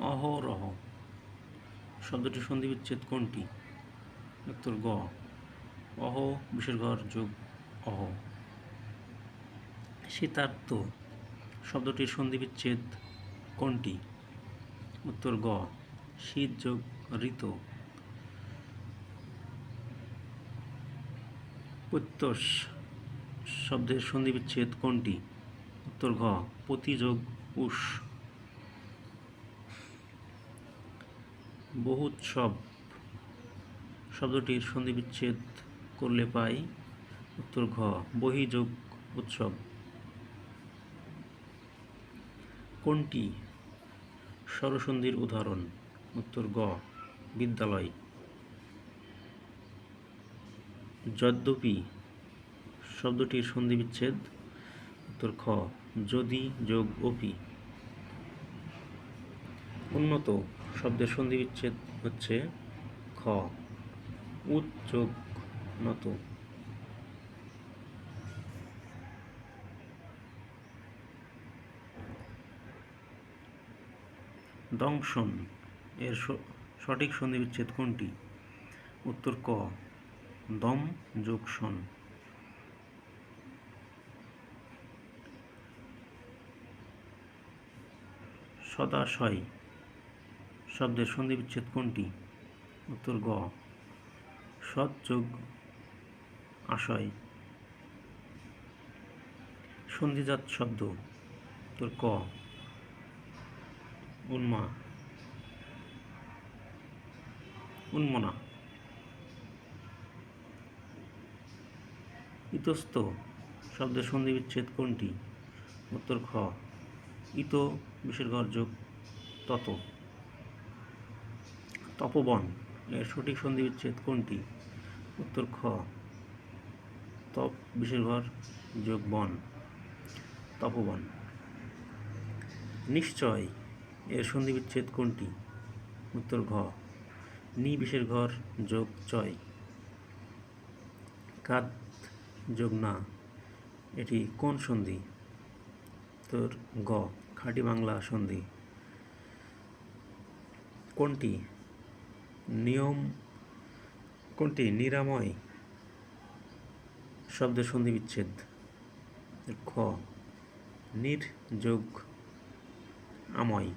অহরহ। শব্দটি সন্ধি বিচ্ছেদ কোনটি? উত্তর গ। অহ বিশের ঘর যোগ অহ। শীতার্থ। শব্দটির সন্ধি বিচ্ছেদ কোনটি? উত্তর গ। শীত যোগ ঋত। প্রত্যস শব্দের সন্ধি বিচ্ছেদ কোনটি? উত্তর ঘ প্রতি যোগ উষ। বহুৎসব শব্দটির সন্ধি বিচ্ছেদ করলে পাই উত্তর ঘ, বহিযোগ উৎসব। কোনটি? স্বরসন্ধির উদাহরণ, উত্তর গ বিদ্যালয়। যদ্যপি শব্দটির সন্ধি বিচ্ছেদ উত্তর খ যদি, যোগ, অপি। উন্নত শব্দের সন্ধি বিচ্ছেদ হচ্ছে খ। যোগ নত দংশন। এর সঠিক সন্ধি বিচ্ছেদ কোনটি? উত্তর ক। দম যোগ শন সদাশয়। শব্দের সন্ধি বিচ্ছেদ কোনটি? উত্তর গ। সৎ যোগ আশয়। সন্ধিজাত শব্দ। উত্তর ক। উন্মা। উন্মনা। ইতস্ত শব্দের সন্ধি বিচ্ছেদ কোনটি? উত্তর খ। ইত ঘর যোগ তত। তপবন, এর সঠিক সন্ধি বিচ্ছেদ কোনটি? উত্তর খ। তপ বিশের ঘর যোগ বন। তপবন। নিশ্চয়, এর সন্ধি বিচ্ছেদ কোনটি? উত্তর ঘ। নি বিশের ঘর যোগ চয় কাত যোগ না। এটি কোন সন্ধি? উত্তর গ খাঁটি বাংলা সন্ধি। কোনটি? নিয়ম কোনটি? নিরাময় শব্দের সন্ধি বিচ্ছেদ খ নির যোগ আময়।